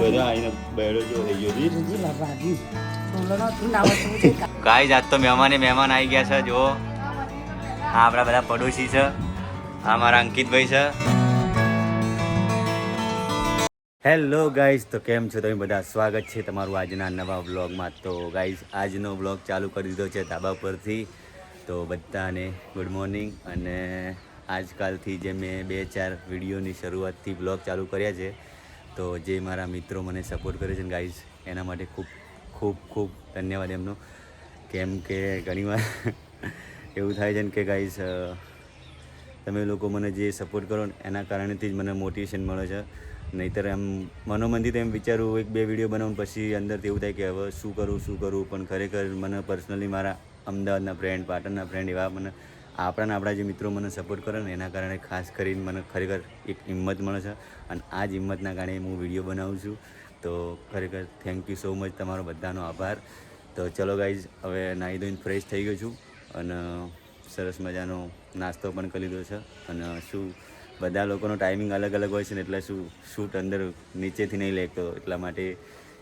બધા જાત તો મહેમાને મહેમાન આવી ગયા છે જો આ આપણા બધા પડોશી છે. આ મારા અંકિતભાઈ છે. હેલો ગાઈઝ તો કેમ છો તમે બધા? સ્વાગત છે તમારું આજના નવા વ્લોગમાં. તો ગાઈઝ આજનો વ્લોગ ચાલુ કરી દીધો છે ધાબા પરથી. તો બધાને ગુડ મોર્નિંગ અને આજકાલથી જે મેં બે ચાર વિડીયોની શરૂઆતથી વ્લોગ ચાલુ કર્યા છે તો જે મારા મિત્રો મને સપોર્ટ કરે છે ને ગાઈઝ એના માટે ખૂબ ખૂબ ખૂબ ધન્યવાદ એમનો. કેમ કે ઘણીવાર એવું થાય છે ને કે ગાઈઝ તમે લોકો મને જે સપોર્ટ કરો ને એના કારણેથી જ મને મોટિવેશન મળે છે. નહીંતર એમ મનોમનથી એમ વિચારું એક બે વીડિયો બનાવું પછી અંદરથી એવું થાય કે હવે શું કરું શું કરું? પણ ખરેખર મને પર્સનલી મારા અમદાવાદના ફ્રેન્ડ પાટણના ફ્રેન્ડ એવા મને આપણા આપણા જે મિત્રો મને સપોર્ટ કરે ને, એના કારણે ખાસ કરીને મને ખરેખર એક હિંમત મળે છે. અને આ જ હિંમતના કારણે હું વીડિયો બનાવું છું. તો ખરેખર થેન્ક યુ સો મચ તમારો બધાનો આભાર. તો ચલો ગાઈઝ હવે નાહી ધોઈને ફ્રેશ થઈ ગયો છું. અને સરસ મજાનો નાસ્તો પણ કરી લીધો છે. અને શું, બધા લોકોનો ટાઈમિંગ અલગ અલગ હોય છે ને, એટલે શું શૂટ અંદર નીચેથી નહીં લેતો એટલા માટે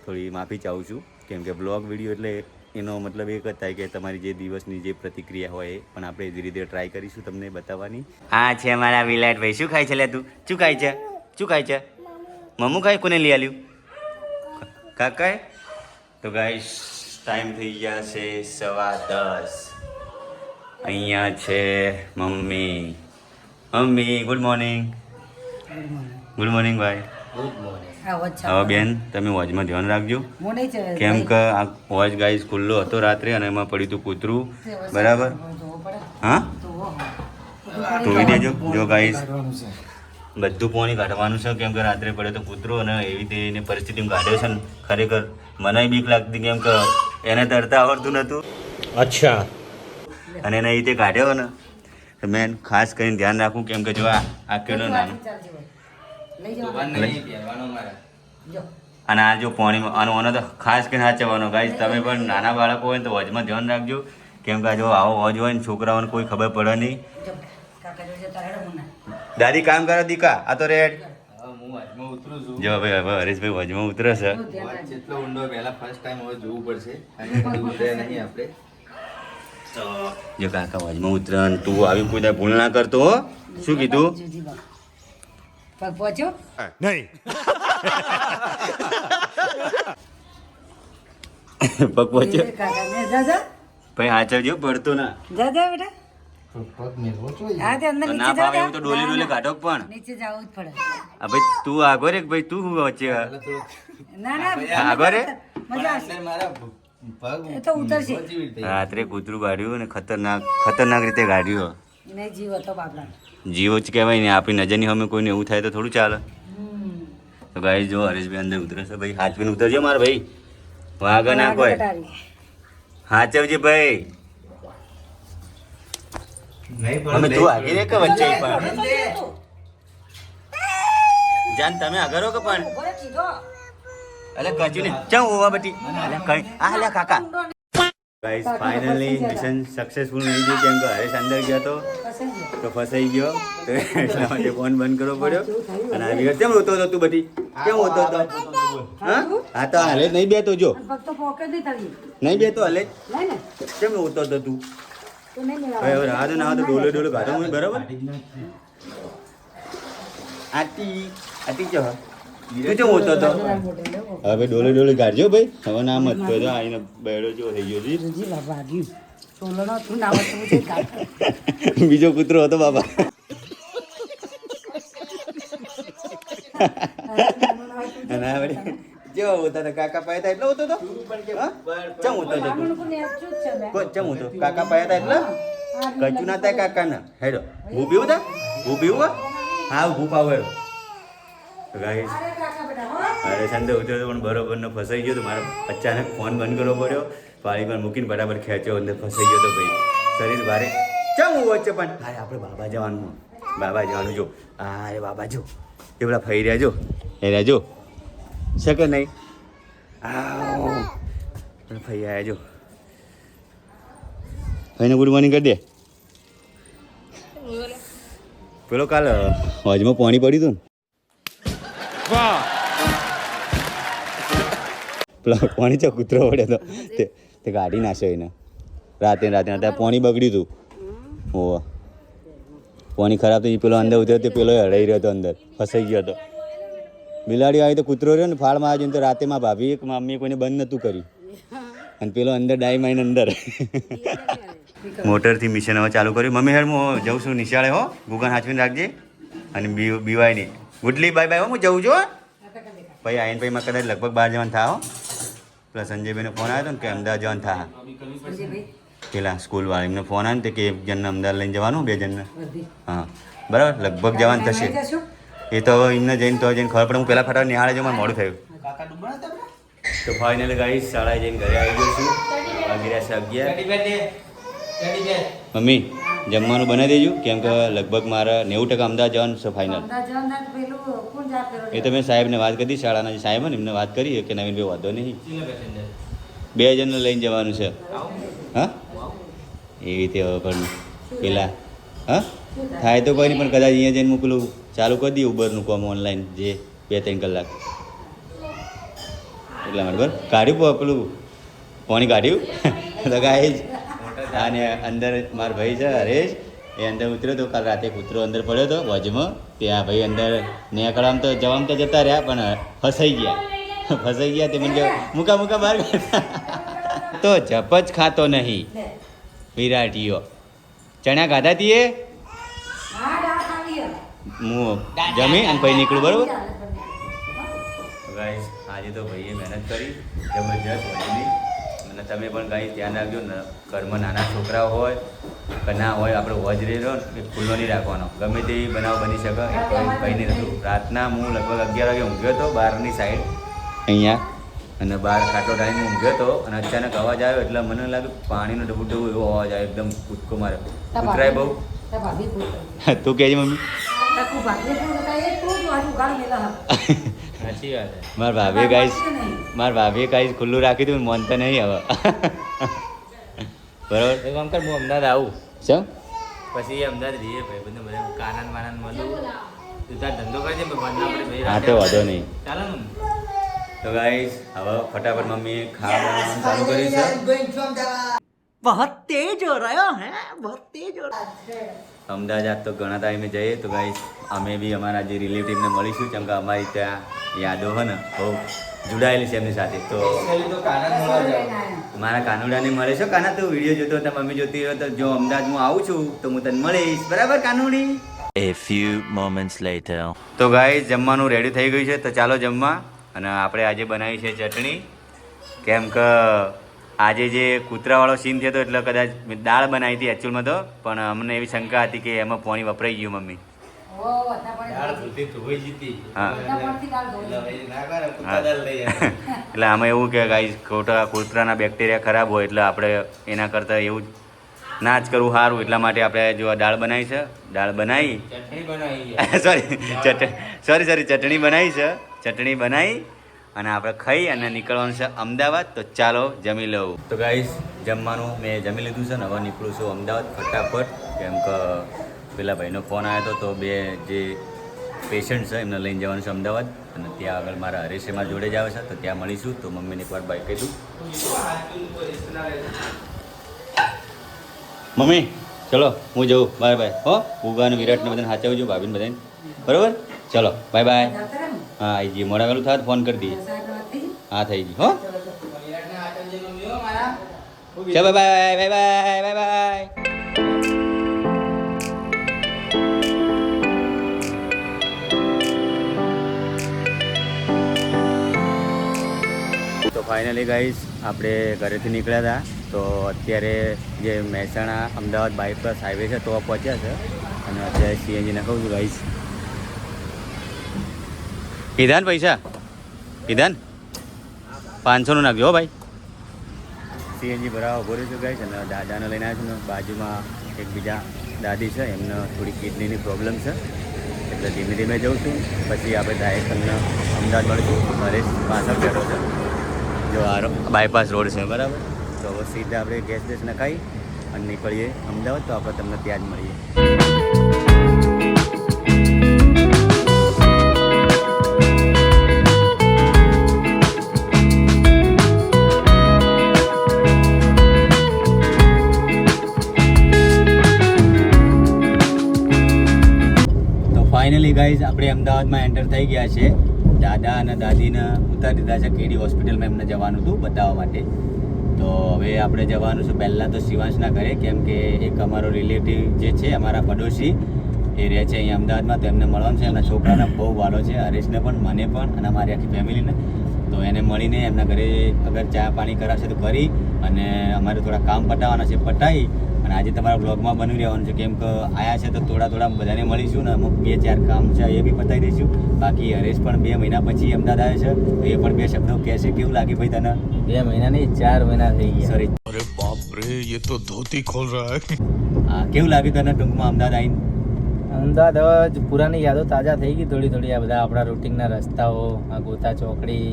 થોડી માફી ચાહું છું. કેમ કે બ્લોગ વીડિયો એટલે એનો મતલબ એક જ થાય કે તમારી જે દિવસની જે પ્રતિક્રિયા હોય એ પણ આપણે ધીરે ધીરે ટ્રાય કરીશું તમને બતાવવાની. હા છે મારા વિલાટભાઈ શું ખાય છે લે તું? શું ખાય છે? શું ખાય છે? મમ્મુ ખાય? કોને લઈ આલ્યું? કાકાએ? તો ગાઈસ ટાઈમ થઈ ગયા છે સવા દસ. અહીંયા છે mummy. Mummy good morning good morning ભાઈ. ગુડ વચ્ચા હવે બેન તમે વોચમાં ધ્યાન રાખજો. કેમ કે આ વોચ ગાઈસ ખુલ્લો હતો રાત્રે અને એમાં પડ્યું હતું કૂતરું. બરાબર? હા? ધોઈ દેજો. જો ગાઈઝ બધું પોણી કાઢવાનું છે કેમ કે રાત્રે પડ્યો તો કૂતરો અને એવી રીતે એની પરિસ્થિતિમાં કાઢ્યો છે ને ખરેખર મને બીક લાગતી કેમ કે એને તરતા આવડતું નહોતું અચ્છા. અને એને એ રીતે કાઢ્યો ને. મેં ખાસ કરીને ધ્યાન રાખવું કેમ કે જો આ આ નાનો. જો અને આ જો પાણીમાં આનો આનો તો ખાસ કરીને સાચવવાનો. ગાઈસ તમે પણ નાના બાળકો હોય ને તો વજમાં ધ્યાન રાખજો. કેમ કે આ જો આવો વજ હોય ને છોકરાઓને કોઈ ખબર પડે નહીં. દાદી કામ કરો દીકા. આ તો રેડ. જો ભાઈ હવે હરીશભાઈ વજમાં ઉતરે છે. જેટલો ઊંડો પહેલા ફર્સ્ટ ટાઈમ હવે જોવું પડશે. નહીં આપણે. જો કાકા વજમાં ઉતરે તું આવી કોઈ ભૂલ ના કરતો હો. શું કીધું? પગ પહોંચ્યો પગ પહોંચે. એ કાકા ને જા જા ભાઈ હાચવજો પડતો ના. જા જા બેટા પગ હા તે અંદર ના નીચે એવું તો ડોલી ડોલી કાઢો પણ? નીચે જવું જ પડે. આ ભાઈ તું આગો રે કે ભાઈ તું શું વચ્ચે? ના ના. આગળ રે? મજા એટલે મારા પગ તો ઉતરશે. રાત્રે કૂતરું ગાડ્યું અને ખતરનાક ખતરનાક રીતે એને જીવ હતો જીવો જ કહેવાય ને આપણી નજરની સામે કોઈને એવું થાય તો થોડું ચાલે. તો ભાઈ જો હરેશભાઈ અંદર ઉતરે છે ભાઈ હાથવીને ઉતરજો મારે ભાઈ. વાગ ના કોઈ. હાચવજે ભાઈ. અમે પણ તું આગળ કે વચ્ચે પણ? જાન તમે આગળ હો કે પણ. અલે કચ્યું ને ચમ ઊભા બટી? અલે કઈ આ કાકા. ગાઈસ ફાઇનલી મિશન સક્સેસફુલ નહીં થયું. કેમ કે હરેશ અંદર ગયો તો તો ફસાઈ ગયો. તો એટલા માટે ફોન બંધ કરવો પડ્યો. અને આવી ગયો કેમ રોતો હતો તું બધી? કેમ હોતો હતો? હા હા તો હાલે નહીં બેતો જો. નહીં બેતો હાલે કેમ રોતો હતો તું? હવે રાહ તો ના હોય તો ડોલે ડોલે ગાધો હું બરાબર? આટી આટી જો. તું કેમ હોતો? હતો. હવે ડોલે ડોલે ગાડજો ભાઈ. હવે ના મત તો આઈને બેડો જો થઈ ગયો છે. જી જી નામ બીજો કૂતરો હતો બાબા. અને આ વળી કેવો હોતો હતો કાકા પાયા હતા એટલો હોતો તો. ચમ હોતો હતો જ ચમ હોતો કાકા પાયા હતા એટલે? કચું ના થાય કાકા ના હેડો. હું પીવું તા. હું પીવું હા. હું પાવ હેડો ગાઈસ અરે સંદે ઉતર્યો પણ બરોબર ને ફસાઈ ગયો તો મારે અચાનક ફોન બંધ કરવો પડ્યો. પાણી પણ મૂકીને બરાબર ખેંચ્યો અંદર ફસાઈ ગયો તો ભાઈ. શરીર ભારે ચમ હું વચ્ચે પણ. અરે આપણે બાબા જવાનું. બાબા જવાનું જો. અરે બાબા જો. એ પેલા ફરી રહ્યા જો. એ રહ્યા જો. છે કે નહીં? આ ફરી આવ્યા જો. ફઈને ગુડ મોર્નિંગ કરી દે. પેલો કાલ હોજમાં પાણી પડ્યું હતું ને. વાહ પેલા પાણી ચો કૂતરો પડ્યો તો. તે તે કાઢી નાખ્યો એને. રાતે રાતે અત્યારે પાણી બગડ્યું હતું ઓવા પાણી ખરાબ થઈ પેલો અંદર ઉતર્યો તે પેલો હડાઈ રહ્યો હતો અંદર. ફસાઈ ગયો હતો બિલાડી આવી તો કૂતરો રહ્યો ને ફાળમાં આવી તો રાતે માં ભાભી એક મમ્મીએ કોઈને બંધ નહોતું કર્યું. અને પેલો અંદર ડાઈ માઈને અંદર. મોટરથી મિશન હવે ચાલુ કર્યું. મમ્મી હેડ, હું જઉં છું નિશાળે હો. ગુગન હાચવીને રાખજે. અને બીવાય નહીં ગુડલી બાય બાય હું જઉં છું હો. ભાઈ આયન ભાઈ માં કદાચ લગભગ બહાર જવાનું થા હો. પેલા સંજયભાઈનો ફોન આવ્યો હતો ને કે અમદાવાદ જવાનું થા. પેલા સ્કૂલવાળા એમને ફોન આવ્યો ને તે કે એક જણને અમદાવાદ લઈને જવાનું બે જણને. હા બરાબર? લગભગ જવાનું થશે. એ તો હવે એમને જઈને તો જઈને ખબર પડે હું પહેલાં ફટાફટ નિહાળે જવું મારે મોડું થયું? તો ફાઇનલ ગાઈ શાળાએ જઈને ઘરે આવી ગયો છું અગિયાર અગિયાર. બેર બેર. મમ્મી જમવાનું બનાવી દેજો. કેમ કે લગભગ મારે નેવું ટકા અમદાવાદ જવાનું છે ફાઇનલ એ તો મેં સાહેબને વાત કરી શાળાના જે સાહેબ ને એમને વાત કરી કે નવીનભાઈ વાંધો નહીં. બે જણને લઈને જવાનું છે. હા? એવી રીતે હવે પણ પેલા. હા? થાય? તો કોઈ નહીં પણ કદાચ અહીંયા જઈને મોકલું પેલું ચાલુ કરી દઈએ ઉબરનું કોમ ઓનલાઈન જે બે ત્રણ કલાક. એટલા માટે બરાબર. કાઢ્યું પેલું? પાણી કાઢ્યું? તો કાંઈ જ. અને અંદર મારો ભાઈ છે હરેશ. એ અંદર ઉતર્યો તો કાલ રાતે કૂતરો અંદર પડ્યો હતો વજમાં ત્યાં ભાઈ અંદર નીકળવામાં તો જવામ તો જતા રહ્યા પણ ફસાઈ ગયા. ફસાઈ ગયા તે મને મૂકા મૂકા બહાર તો જપ જ ખાતો નહીં. વિરાટીઓ. ચણા ખાધા તીએ? હા જમી અને પછી નીકળું બરોબર? ગાઈસ આજે તો ભાઈએ મહેનત કરી જબરજસ્ત વડીલી અને તમે પણ કંઈ ધ્યાન રાખજો ને ઘરમાં નાના છોકરાઓ હોય કે ના હોય આપણે વજ રહ્યો ને એ ખુલ્લો નહીં રાખવાનો. ગમે તે બનાવ બની શકે એ કોઈ કંઈ નહીં થતું રાતના હું લગભગ અગિયાર વાગે ઊંઘ્યો હતો બહારની સાઈડ અહીંયા અને બહાર ખાટો ટાઈમ ઊંઘ્યો હતો અને અચાનક અવાજ આવ્યો એટલે મને લાગ્યું પાણીનો ડબુ ડબુ એવો અવાજ આવ્યો એકદમ કૂદકો મારે તાર કૂતરાય બહુ. તું કહેજે મમ્મી. મારા ભાભીએ ગાઈસ મારા ભાભીએ ગાઈસ ખુલ્લું રાખી દીધું મન તો નહીં હવે. બરાબર? એક કામ કર હું અમદાવાદ આવું. શું? પછી અમદાવાદ રહીએ ભાઈ બધું બધા કાનન માનન મળું. તું તાર ધંધો કરી હા તો વાંધો નહીં. ચાલો તો ગાઈસ હવે ફટાફટ મમ્મી ખાવાનું ચાલુ કરી છે. બહુ તેજ હો રહ્યો હે બહુ તેજ અમદાવાદ તો ઘણા ટાઈમે જઈએ તો ગાઈસ અમે બી અમારા જે રિલેટિવને મળીશું કેમ કે અમારી ત્યાં યાદો હોય ને બહુ જોડાયેલી છે એમની સાથે. તો તો મારા કાનુડાને મળે છે. કાના તું વીડિયો જોતો હતા મમ્મી જોતી હોય તો જો અમદાવાદ હું આવું છું તો હું તને મળીશ. બરાબર Kanudi? A few moments later. તો ગાઈસ જમવાનું રેડી થઈ ગયું છે તો ચાલો જમવા. અને આપણે આજે બનાવી છે ચટણી. કેમ કે આજે જે કૂતરાવાળો સીન થયો હતો એટલે કદાચ મેં દાળ બનાવી હતી એકચ્યુઅલમાં તો પણ અમને એવી શંકા હતી કે એમાં પાણી વપરાઈ ગયું મમ્મી. એટલે આમાં એવું કે ગાઈસ ખોટા કૂતરાના બેક્ટેરિયા ખરાબ હોય એટલે આપણે એના કરતાં એવું જ ના જ કરવું સારું. એટલા માટે આપણે જો દાળ બનાવી છે દાળ બનાવી. ચટણી સોરી સોરી સોરી ચટણી બનાવી છે ચટણી બનાવી અને આપણે ખાઈ અને નીકળવાનું છે અમદાવાદ. તો ચાલો જમી લઉં. તો ગાઈસ જમવાનું મેં જમી લીધું છે ને, હવે નીકળું છું અમદાવાદ ફટાફટ. કેમ કે પેલા ભાઈનો ફોન આવ્યો હતો, તો બે જે પેશન્ટ છે, એમને લઈને જવાનું છે અમદાવાદ. અને ત્યાં આગળ મારા હરેશ જોડે જ આવે છે, તો ત્યાં મળીશું. તો મમ્મીને એકવાર બાઈક કહી મમ્મી, ચલો, હું જઉં. બાય બાય હો ઉગા વિરાટને બધાને સાચવજો ભાભીને બધાને. બરાબર? ચલો બાય બાય? હા આવી જઈએ મોડા વહેલું થાય ફોન કરી દઈએ? હા, થઈ ગઈ હો. ચલો. Bye bye bye bye bye તો ફાઇનલી ગાઈસ આપણે ઘરેથી નીકળ્યા હતા તો અત્યારે જે મહેસાણા, અમદાવાદ બાયપાસ હાઈવે છે, તો પહોંચ્યા છે. અને અત્યારે સીએનજી નાખું છું ગાઈસ કીધા ને પૈસા. કીધા ને પાંચસોનું નાખજો હો ભાઈ. સીએનજી ભરાવા ઊભો રહ્યો છે અને દાદાને લઈને આવ્યો છું ને બાજુમાં એક બીજા દાદી છે એમને થોડી કિડનીની પ્રોબ્લેમ છે. એટલે ધીમે ધીમે જઉં છું. પછી આપણે ડાયરેક્ટ તમને અમદાવાદ મળીશું. હરેશ પાછળ બેઠો છે. જો આ બાયપાસ રોડ છે. બરાબર. તો સીધા આપણે ગેસ બેસ નખાઈ અને નીકળીએ અમદાવાદ. તો આપણે તમને ત્યાં જ મળીએ. ગાઈઝ આપણે અમદાવાદમાં એન્ટર થઈ ગયા છે. દાદા અને દાદીને, ઉતારી દીધા છે કેડી હોસ્પિટલમાં એમને જવાનું હતું બતાવવા માટે. તો હવે આપણે જવાનું છે. પહેલાં તો શિવાંશના ઘરે, કેમ કે એક અમારો રિલેટિવ જે છે, અમારા પડોશી, એ રહે છે અહીંયા અમદાવાદમાં. તો એમને મળવાનું છે. એમના છોકરાને બહુ વાલો છે, હરેશને પણ, મને પણ અને અમારી આખી ફેમિલીને. તો એને મળીને એમના ઘરે અગર ચા પાણી કરાશે તો કરી અને અમારે થોડા કામ પટાવવાના છે. પટાવી અને આજે તમારા બ્લોગમાં બની રહેવાનું છે. કેમ કે આયા છે તો થોડા થોડા બધાને મળીશું ને અમુક બે ચાર કામ છે એ બી પતાવી દઈશું. બાકી હરેશ પણ બે મહિના પછી અમદાવાદ આવે છે. તો એ પણ બે શબ્દો કહે છે. કેવું લાગે ભાઈ તને? બે મહિના નહીં ચાર મહિના થઈ ગયા. સોરી અરે બાપ રે એ તો ધોતી ખોલ રહા હે. હા કેવું લાગ્યું તને ટૂંકમાં અમદાવાદ આવીને અમદાવાદ હવે પુરાની યાદો તાજા થઈ ગઈ થોડી થોડી. આ બધા આપણા રૂટિનના રસ્તાઓ આ ગોતા ચોકડી.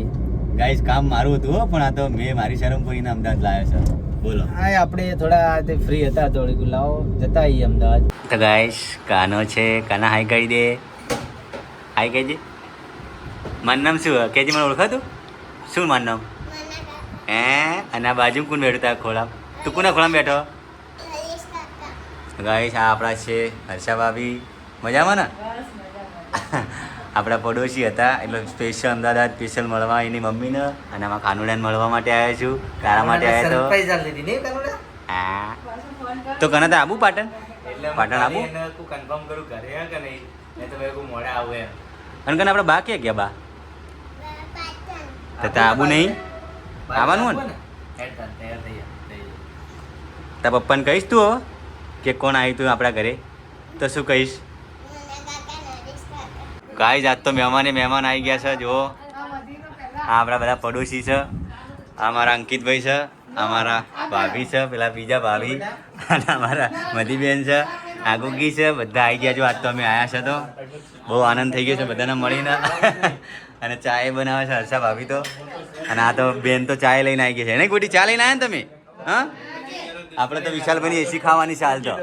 ગાઈસ કામ મારું હતું પણ આ તો મેં મારી શરમ પૂરીને અમદાવાદ લાવ્યો છે. બોલો. હા આપણે થોડા તે ફ્રી હતા થોડીક લાવો. જતા આવીએ અમદાવાદ. તો ગાઈસ કાનો છે? કાના હાઈ કહી દે. હાઈ કહેજે મારું નામ શું? કહેજે મને ઓળખાતું શું મારું નામ? હે? અને આ બાજુ કોણ બેઠો તા ખોળા તું કોના ખોળામાં બેઠો? ગાઈશ આ આપણા છે હર્ષા ભાભી મજામાં ને? આપણા પડોશી હતા એટલે સ્પેશિયલ અમદાવાદ સ્પેશિયલ મળવા એની મમ્મીને અને આમાં કાનુડાને મળવા માટે આવ્યો છું. તારા માટે આવ્યો તો? હા. તો કને તો આબુ પાટણ? પાટણ આબુ? તું કન્ફર્મ કરું ઘરે કે નહીં? નહીં તો મેં મોડે આવું એમ. અને કને આપણે બા ક્યાં ગયા બા? તો ત્યાં આબુ નહીં? આવવાનું હોય ને? તાર, પપ્પાને કહીશ તું કે કોણ આવ્યું તું આપણા ઘરે? તો શું કહીશ? ગાઈસ આજ તો મહેમાને મહેમાન આવી ગયા છે, જુઓ. આ આપણા બધા પડોશી છે. આ મારા અંકિતભાઈ છે અમારા ભાભી છે, પેલા બીજા ભાભી. અને અમારા મધીબેન છે આ ગુગી છે, બધા આવી ગયા જો, આજ તો અમે આવ્યા છે તો. બહુ આનંદ થઈ ગયો છે બધાને મળીને. અને ચા એ બનાવે છે હર્ષા ભાભી તો. અને આ તો બેન તો ચાય લઈને આવી ગયા છે. એને ગોટી ચા લઈને આવ્યા ને તમે? હા? આપણે તો વિશાલભાઈની એસી ખાવાની ચાલ તો.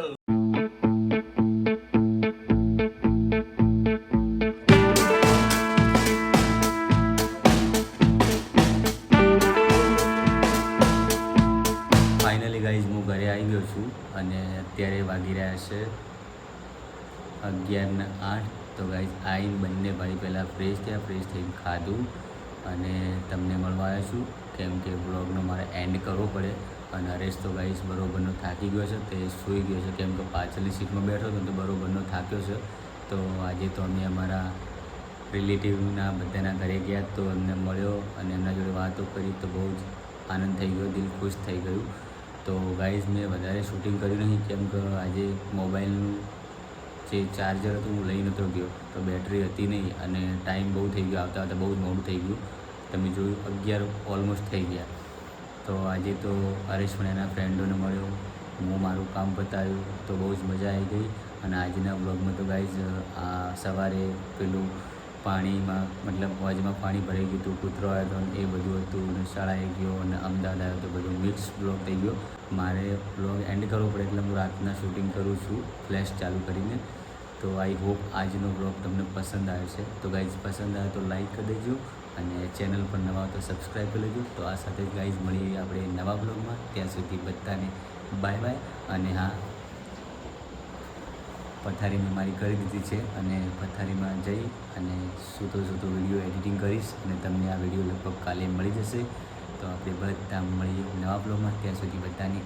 તો ગાઈઝ આવીને બંને ભાઈ પહેલાં ફ્રેશ થયા ફ્રેશ થઈને ખાધું અને તમને મળવા આવ્યો છું. કેમ કે બ્લોગનો મારે એન્ડ કરવો પડે અને હરેશ તો ગાઈઝ બરોબરનો થાકી ગયો છે તે સૂઈ ગયો છે. કેમ કે પાછળની સીટમાં બેઠો હતો તો બરોબરનો થાક્યો છે. તો આજે તો અમે અમારા રિલેટિવના બધાના ઘરે ગયા તો એમને મળ્યો અને એમના જોડે વાતો કરી તો બહુ જ આનંદ થઈ ગયો, દિલ ખુશ થઈ ગયું. તો ગાઈઝ મેં વધારે શૂટિંગ કર્યું નહીં. કેમ કે આજે મોબાઈલનું જે ચાર્જર હતું, હું લઈ નહોતો ગયો. તો બેટરી હતી નહીં અને ટાઈમ બહુ થઈ ગયો, આવતા આવતા બહુ જ મોડું થઈ ગયું. તમે જોયું, અગિયાર ઓલમોસ્ટ થઈ ગયા. તો આજે તો હરેશ પણ એના ફ્રેન્ડોને મળ્યો. હું મારું કામ બતાવ્યું તો બહુ જ મજા આવી ગઈ. અને આજના બ્લોગમાં તો ગાઈઝ આ સવારે પેલું પાણીમાં, મતલબ હોજમાં પાણી ભરાઈ ગયું હતું, કૂતરો આવ્યો હતો એ બધું હતું અને શાળાએ ગયો અને અમદાવાદ આવ્યો તો બધું મિક્સ બ્લોગ થઈ ગયો. મારે બ્લોગ એન્ડ કરવો પડે એટલે હું રાતના શૂટિંગ કરું છું ફ્લેશ ચાલુ કરીને. તો આઈ હોપ આજનો બ્લોગ તમને પસંદ આવ્યો છે. તો ગાઈઝ પસંદ આવે તો લાઈક કરી દેજો અને ચેનલ પર નવા તો સબસ્ક્રાઈબ કરી લેજો. તો આ સાથે ગાઈઝ મળીએ આપણે નવા બ્લોગમાં. ત્યાં સુધી બધાને બાય બાય અને હા પથારી મારી કરી દીધી છે અને પથારીમાં જઈ અને સૂતો સૂતો વીડિયો એડિટિંગ કરીશ અને તમને આ વીડિયો લગભગ કાલે મળી જશે. તો આપણે બધા મળીએ નવા બ્લોગમાં ત્યાં સુધી બધાની